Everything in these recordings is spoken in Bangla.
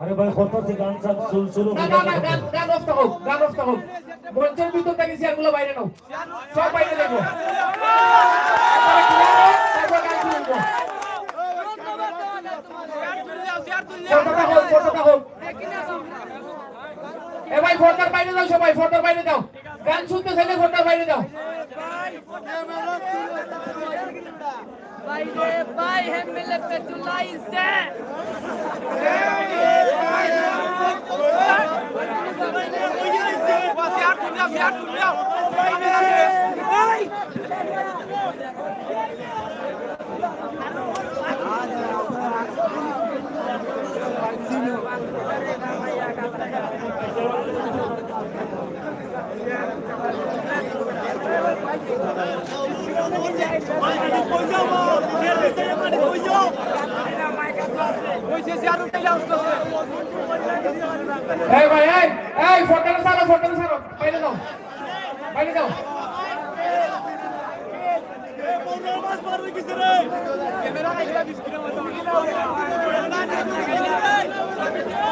আরও ভাই কত আছে গান চাপ শুরু শুরু না না না গান গান অফ থাকুক গান অফ থাকুক মঞ্চের ভিতর থেকে চেয়ারগুলো বাইরে নাও। সব বাইরে দেখো। ফটোটা হোক ফটোটা হোক। এ ভাই ফটোর বাইরে যাও সবাই ফটোর বাইরে যাও গান শুনতে চাইলে ফটোর বাইরে যাও চুলাই সে। এই ভাই এই এই ফটোটা সারো ফটোটা সারো বাইরে যাও বাইরে যাও হ্যালো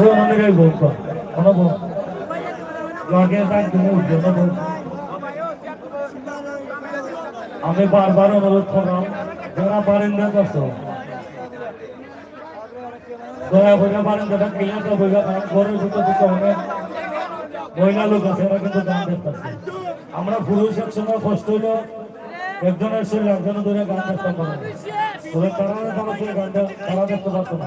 না আমি বারবার অনুরোধ করলাম, যারা বারিন্দা করছ দয়া করে বারিন্দাটা ক্লিয়ার তো বইবা কারণ দিতে অনেক মহিলা লোক আছে, এরা কিন্তু গান দেখতেছে। আমরা পুরুষ একসময় কষ্ট হইল একজনের শরীর একজনের ধরে গান দেখতে পারে। তবে তারা তুমি গানটা তারা দেখতে পারতো না।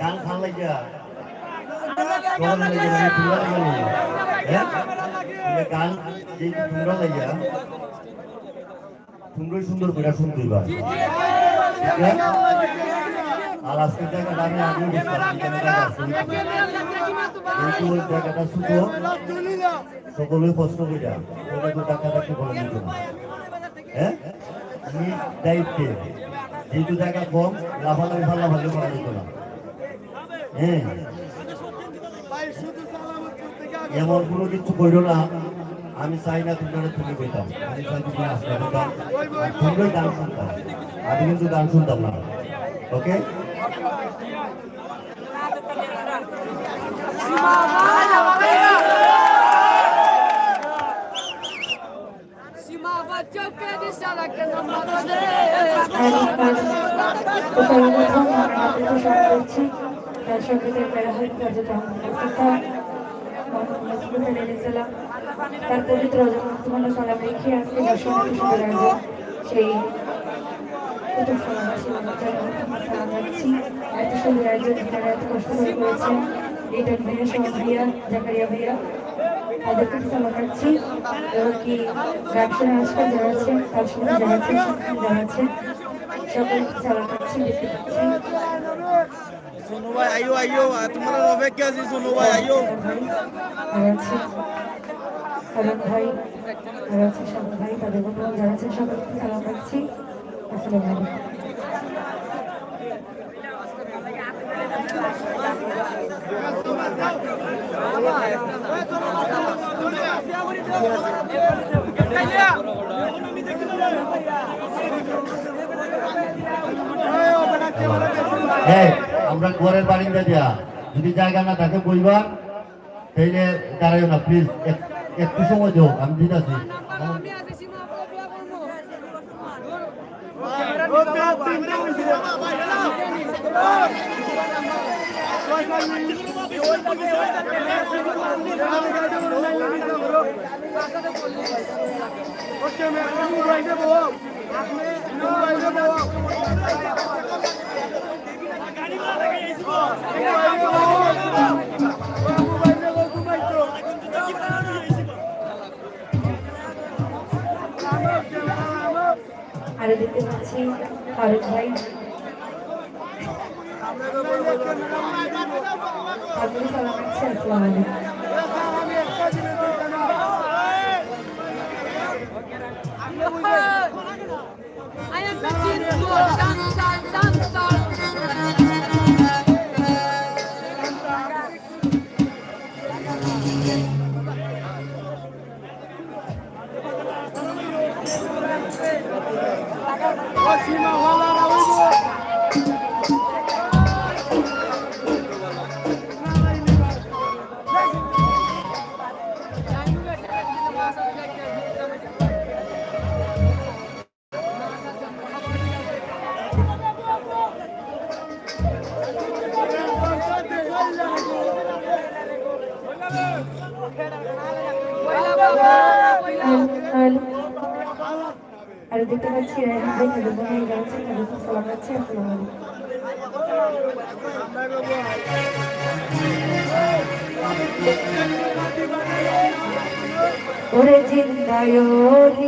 গান খান লাগিয়া। লাগিয়া তুলা লাগিয়া হ্যাঁ? এই গান যে তোমরা লাগিয়া সুন্দর সুন্দর করে আছে? আর আজকে জায়গাটা আমি আগে কিন্তু কষ্ট করে ওটা তো হ্যাঁ নিজ দায়িত্বে যেহেতু জায়গা হ্যাঁ এমন কোনো কিছু করো না আমি চাই না তোমরা তুমি পেতাম আমি চাই তুমি তোমরাই গান শুনতাম আমি কিন্তু গান শুনতাম না ওকে সীমা বাচ্চাকে দিশারা কেন মারদে সর্বপ্রথম আপনাদের স্বাগত করছি দর্শকদের বেড়াহাট তার পবিত্র অজন্মত্বপূর্ণ সালাম রেখে আজকে দর্শনার্থী সেই এত সুন্দর এত কষ্ট করে করেছেন লিটন ভাইয়া সোহান ভাইয়া জাকারিয়া ভাইয়া। তাদের প্রতি সালাম রাখছি এবং কি ব্যবসার আজকাল যারা আছেন তার সঙ্গে যারা আছেন যারা আছেন সকলকে সালাম রাখছি দেখতে পাচ্ছি। সোনু ভাই আইও আইও তোমার অপেক্ষা আছি সোনু ভাই আইও আছে কারণ ভাই আর আছে সব ভাই তাদের বন্ধু যারা আছেন সকলকে সালাম রাখছি আসসালামু আলাইকুম। আমরা ঘরের বারিন্দা দিয়া, যদি জায়গা না থাকে বইবা তাইলে দাঁড়াইও না প্লিজ একটু সময় দিও, আমি দিতেছি আপা বিয়া করব আর দেখতে পাচ্ছি ভাই। আপনাকে সালাম রাখছি আসসালামু আলাইকুম I পাচ্ছি রায়হান ভাই তাদের বোনের যারা আছেন তাদেরকে সালাম রাখছি আসসালামু আলাইকুম ওরে জিন্দায়নি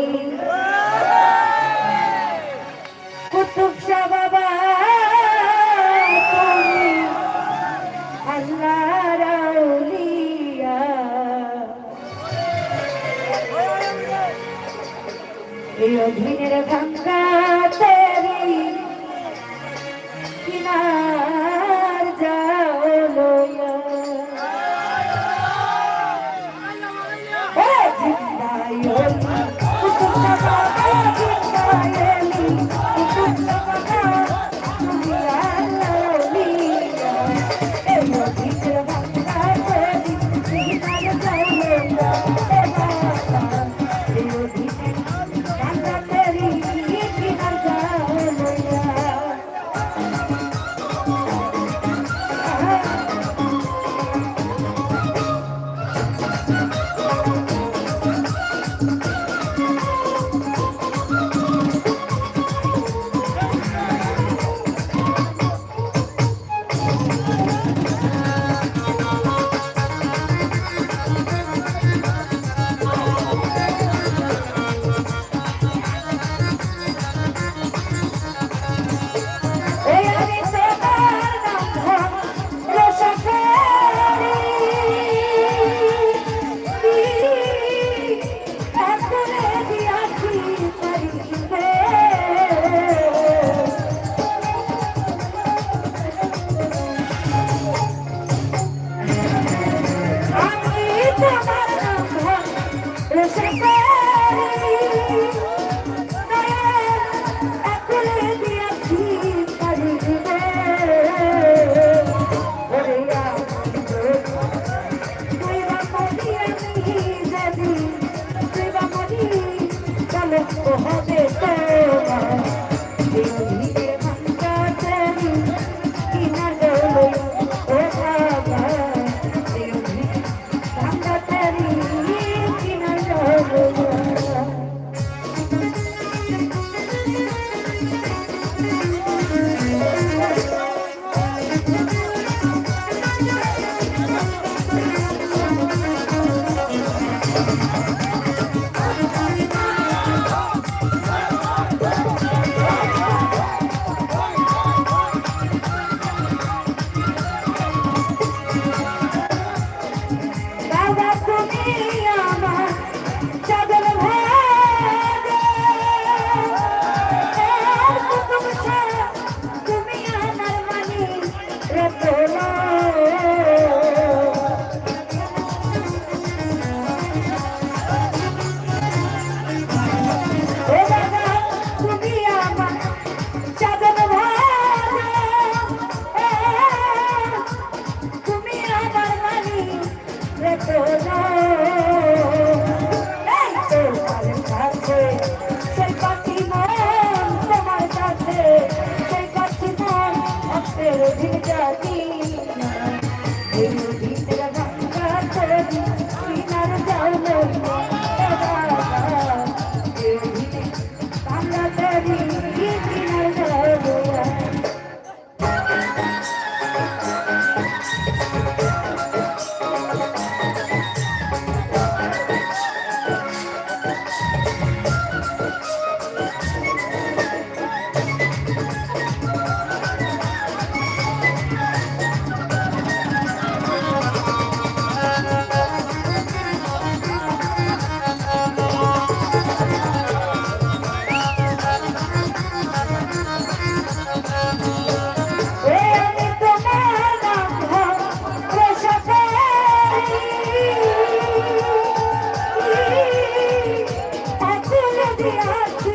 আছি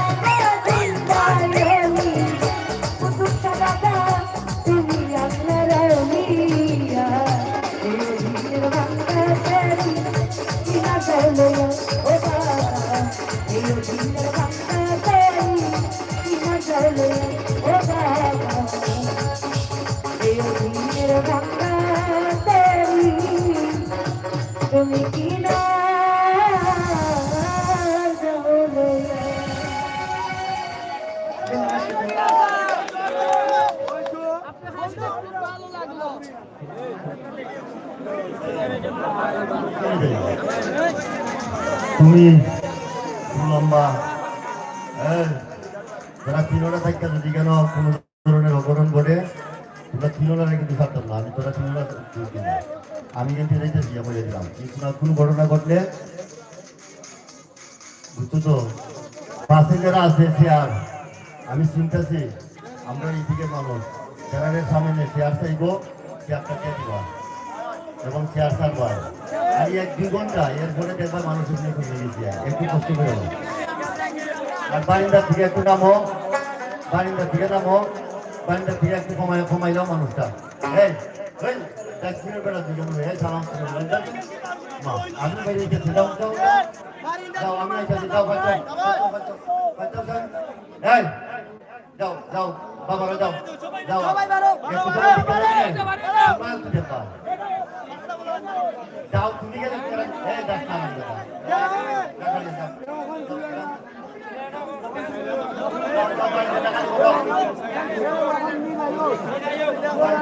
তুমি লম্বা। হ্যাঁ, যারা কিলোরা থাকতে যদি কেন কোনো ধরনের অঘটন ঘটে তোরা তিনোটারে কিন্তু ছাড়তাম না আমি তোরা তিনোটা আমি কিন্তু রেখেছি বলে দিলাম কিন্তু কোনো ঘটনা ঘটলে বুঝছ তো? পাশে যারা আছে চেয়ার আমি চিন্তাছি আমরা এইদিকে মানুষ। চেয়ারের সামনে চেয়ার চাইব চেয়ারটা দিয়ে দিবা? এবং চেয়ার আর। এই এক দুই ঘণ্টা, এরপরে দেখবা মানুষের নিয়ে খুঁজে গেছি। একটু কষ্ট করে আর বারিন্দার থেকে একটু নামো, বারিন্দার থেকে নামো। বারিন্দার থেকে একটু কমাই কমাইলাও মানুষটা এই এই ট্যাক্সির বেড়া দুজন এই সালাম আমি বেরিয়ে গেছি যাও যাও যাও আমি এসেছি যাও বাচ্চা। এই যাও যাও বাবারা যাও যাও। যাও তুমি গেলে এই দেখ না আমি যাও। যাও, যাও,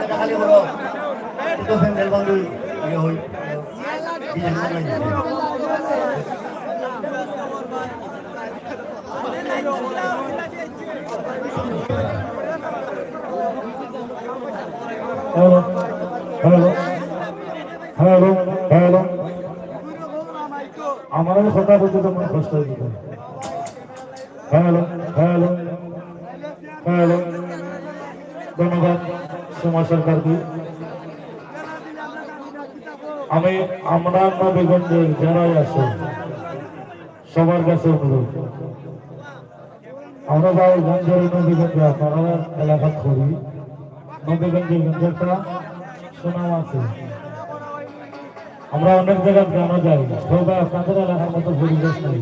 যাও। খালি তো ইয়ে হই হ্যালো হ্যালো হ্যালো হ্যালো আমারও কথা বলতে তো মনে কষ্ট হয়ে হ্যালো হ্যালো হ্যালো। আমি আমরা নবীগঞ্জের যারাই আছে। সবার কাছে অনুরোধ। আমরা বাবুগঞ্জের নবীগঞ্জে আপনারা এলাকা করি নবীগঞ্জের কিন্তু সুনাম আছে। আমরা অনেক জায়গায় গানও যাই। তবে আপনাদের এলাকার মতো পরিবেশ নেই।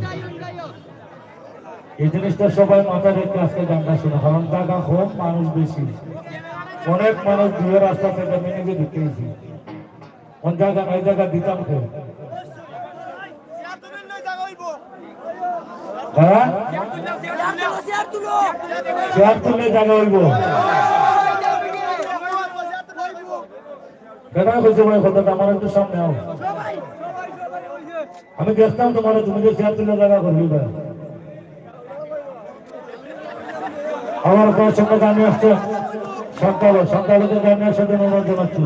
এই জিনিসটা সবাই মাথায় রেখে আজকে গানটা শুনে। কারণ টাকা কম মানুষ বেশি। অনেক মানুষ দূরের রাস্তা থেকে আমি নিজে দেখতেছি কোন জায়গা এই জায়গা, দিতাম তো হ্যাঁ? চেয়ার তুললে জায়গা হইব। কেন বলছো ভাই কথাটা? আমার একটু সামনে আমি দেখতাম তোমার, তুমি যে চেয়ার তুলে জায়গা করবি আমার কোনো সঙ্গে গানে আসছে। গানে আসার জন্য অনুরোধ জানাচ্ছি।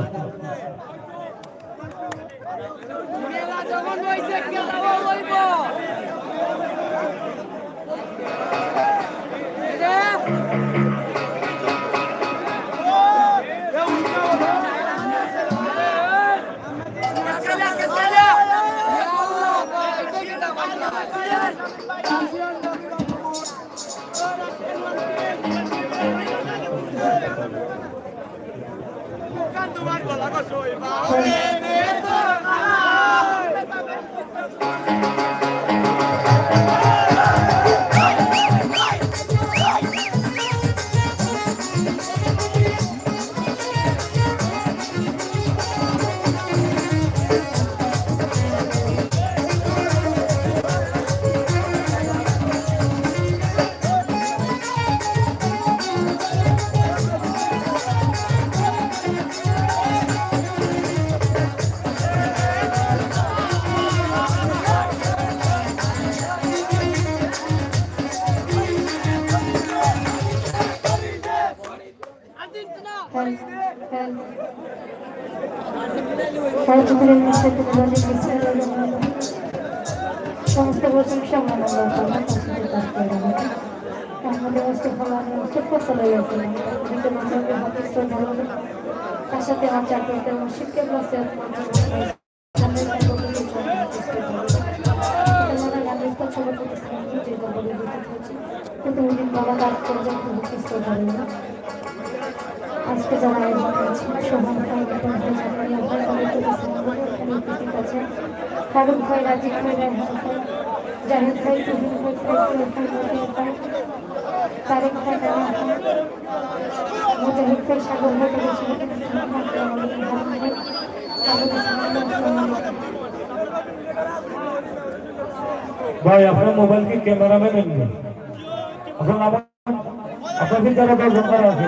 চলচ্চিত্রের মধ্যে তোমাদের বিস্তারিত সমস্ত প্রশংসা মানবতা আমাদের হচ্ছে ফলানো হচ্ছে ফসল গেছে কিন্তু মানবের হাতে তার সাথে আমার চাকরিতে এবং শিক্ষা ক্লাসে কিন্তু উনি বাবা কাজ করে যখন করেন না ভাই বিপন ভাই, জাফরি আহমদ তাদেরকে ইসলাম আপনার মোবাইল কি ক্যামেরাম্যান যারা দর্শন করা আছে?